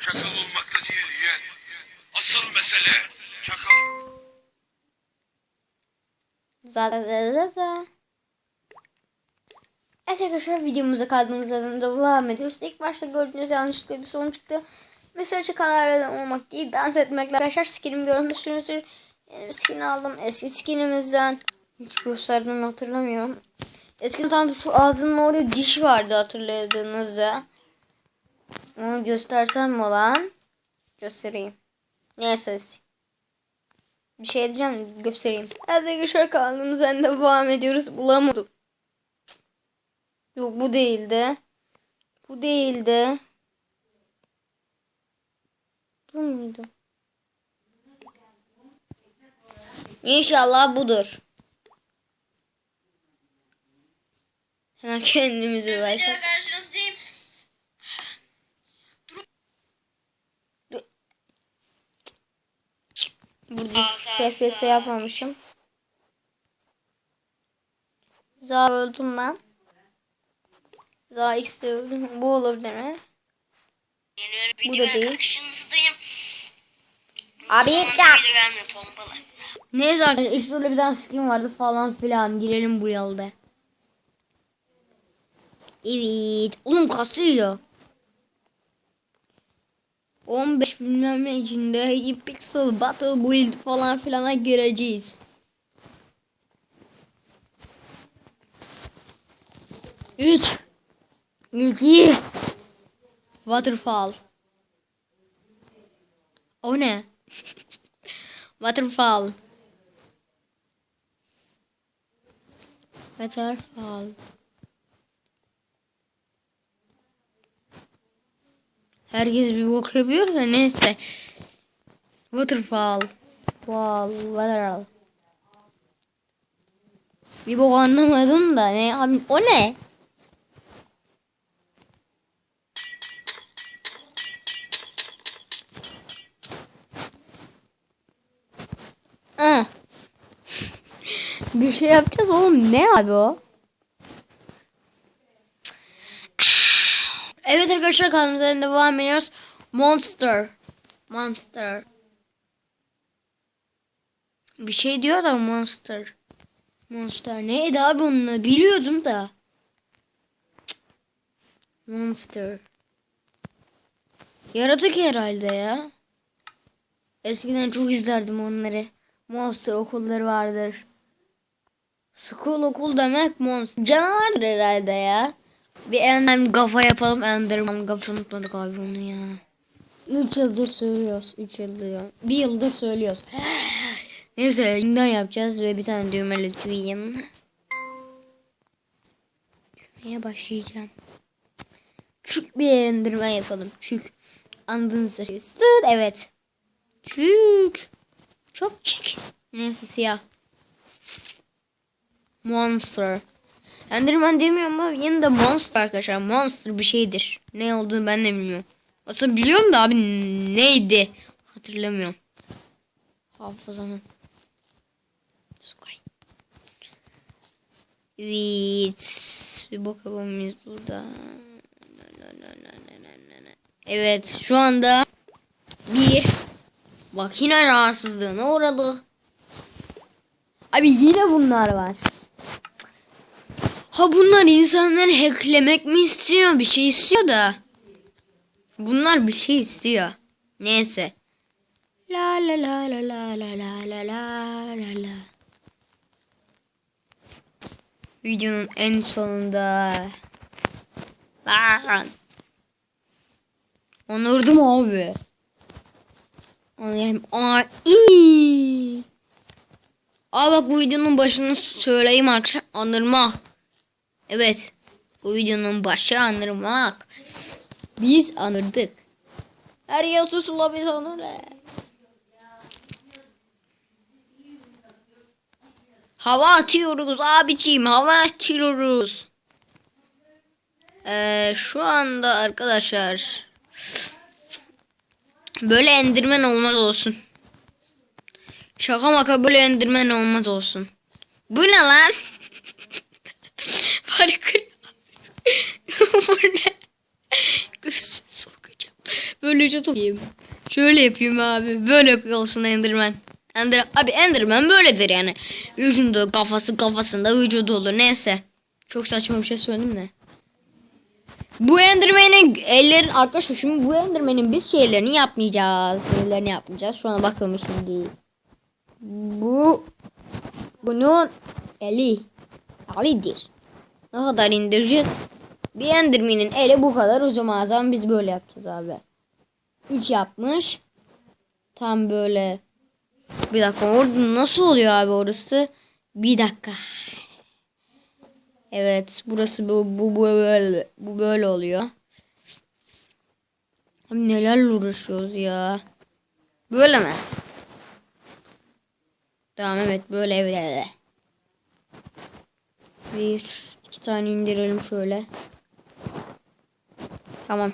Çakal olmakta değil yeğen. Asıl mesele çakal. Zaten Evet arkadaşlar videomuza kaldığımız yerden devam ediyoruz. İlk başta gördüğünüz yanlışlıkla bir sorun çıktı. Mesela çakalarla olmak değil dans etmekle arkadaşlar skinimi görmüşsünüzdür. Benim skin aldım eski skinimizden. Hiç gösterdiğimi hatırlamıyorum. Eskiden tam şu ağzının oraya diş vardı hatırladığınızda. Onu göstersem mi lan? Göstereyim. Neyse. Bir şey diyeceğim göstereyim. Hadi arkadaşlar kaldığımız yerden devam ediyoruz. Bulamadım. Yok bu değildi. Bu değildi. Bu muydu? İnşallah budur. Hemen kendimizi ulaştık. Burada FPS yapmamışım. Za öldüm ben. Za X de öldüm. Bu olabilir mi? Bu da değil. Abi. Neyse arkadaşlar işte öyle bir tane skin vardı falan filan. Girelim bu yolda. Evet. Oğlum kasıyor. 15 bilmem ne içinde Pixel Battle Build falan filana gireceğiz. Üç. İki. Waterfall. O ne? Waterfall. Waterfall. Herkes bir bok yapıyor da neyse. Waterfall. Fall. Waterfall. Bir bok anlamadım da ne abi o ne? Ah. Bir şey yapacağız oğlum. Ne abi o? Evet arkadaşlar kanalımıza devam ediyoruz. Monster. Monster. Bir şey diyor da monster. Monster neydi abi onu biliyordum da. Monster. Yaratık herhalde ya. Eskiden çok izlerdim onları. Monster okulları vardır. School okul demek monster. Canavardır herhalde ya. Bir Enderman kafa yapalım. Enderman kafa unutmadık abi onu ya. 3 yıldır söylüyoruz. 3 yıldır. Bir yıldır söylüyoruz. Neyse yeniden yapacağız ve bir tane düğmeli tüyeyim. Düğmeye başlayacağım. Küçük bir yer indirme yapalım. Küçük. Anladınız. Sır evet. Küçük. Çok küçük. Neyse siyah. Monster. Enderman demiyorum ama yine de monster arkadaşlar. Monster bir şeydir. Ne olduğunu ben de bilmiyorum. Aslında biliyorum da abi neydi? Hatırlamıyorum. Hafızamın. Sukay. Evet. Bir bakalım mıyız burada? Evet şu anda bir makine rahatsızlığına uğradı. Abi yine bunlar var. Ha bunlar insanları hacklemek mi istiyor? Bir şey istiyor da. Bunlar bir şey istiyor. Neyse. La la la la la la la la la la la. Videonun en sonunda. Lan. Onurdum abi. Onurdum. Aa, iyi. Aa bak bu videonun başını söyleyeyim arkadaşlar. Anırmak. Evet. Bu videonun başı anırmak. Biz anırdık. Her yer susula biz anırdık. Hava atıyoruz abiciğim. Hava atıyoruz. Ee, şu anda arkadaşlar böyle endirmen olmaz olsun. Şaka maka böyle endirmen olmaz olsun. Bu ne lan? Parkur. Bu ne? Gözsüz sokun. Böyle vücut olayım. Şöyle yapayım abi. Böyle olsun Enderman. Ender, abi Enderman böyledir yani. Vücudu kafası kafasında vücudu olur. Neyse. Çok saçma bir şey söyledim de. Bu Enderman'in ellerin arkadaşlar şimdi bu Enderman'in biz şeylerini yapmayacağız. Şeylerini yapmayacağız. Şu an bakalım şimdi. Bu bunun eli. Alidir. Ne kadar indireceğiz? Bir Enderman'in eli bu kadar uzamaz ama biz böyle yapacağız abi. 3 yapmış. Tam böyle. Bir dakika orada nasıl oluyor abi orası? Bir dakika. Evet burası bu, bu, bu böyle bu böyle oluyor. Abi nelerle uğraşıyoruz ya. Böyle mi? Tamam evet böyle evet. Bir iki tane indirelim şöyle. Tamam.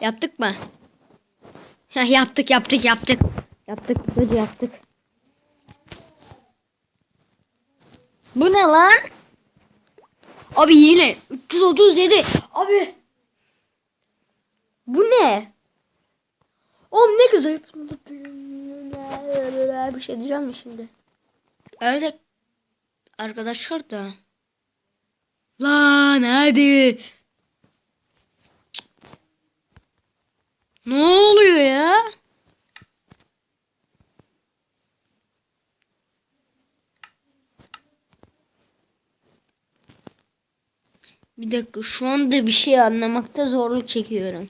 Yaptık mı? Yaptık yaptık yaptık. Yaptık hadi yaptık. Bu ne lan? Abi yine 337. Abi. Bu ne? Oğlum ne güzel. Bir şey diyeceğim mi şimdi? Evet. Arkadaşlar da. Lan hadi. Ne oluyor ya? Bir dakika şu anda bir şey anlamakta zorluk çekiyorum.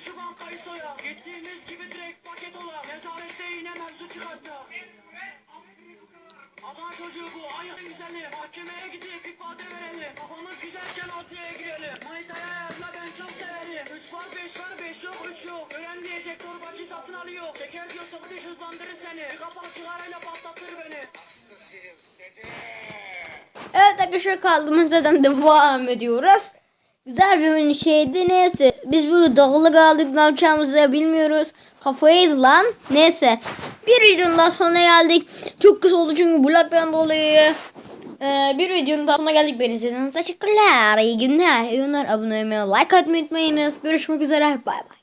Rüyamda gördüm şu bankayı soya. Gittiğimiz gibi direkt paket ola. Nezarette yine mevzu çıkarttı. Adana çocuğu bu. Ayak güzeli. Mahkemeye gidip ifade verelim. Kafamız güzelken adliyeye girelim. Manitaya ayarla ben çok severim. 3 var 5 var 5 yok 3 yok. Öğren diyecek torbacı satın alıyor. Şeker diyorsa bu diş hızlandırır seni. Bir kapak çıkarayla patlatır beni. Hastasıyız dede. Evet arkadaşlar kaldığımız yerden devam ediyoruz. Güzel bir şeydi neyse. Biz burada dağılı kaldık ne yapacağımızı da bilmiyoruz. Kafayı lan. Neyse. Bir videonun daha sonuna geldik. Çok kısa oldu çünkü bloktan dolayı. Ee, bir videonun daha sonuna geldik. Beni izlediğiniz teşekkürler. İyi günler. İyi günler. Abone olmayı, like atmayı unutmayınız. Görüşmek üzere. Bay bay.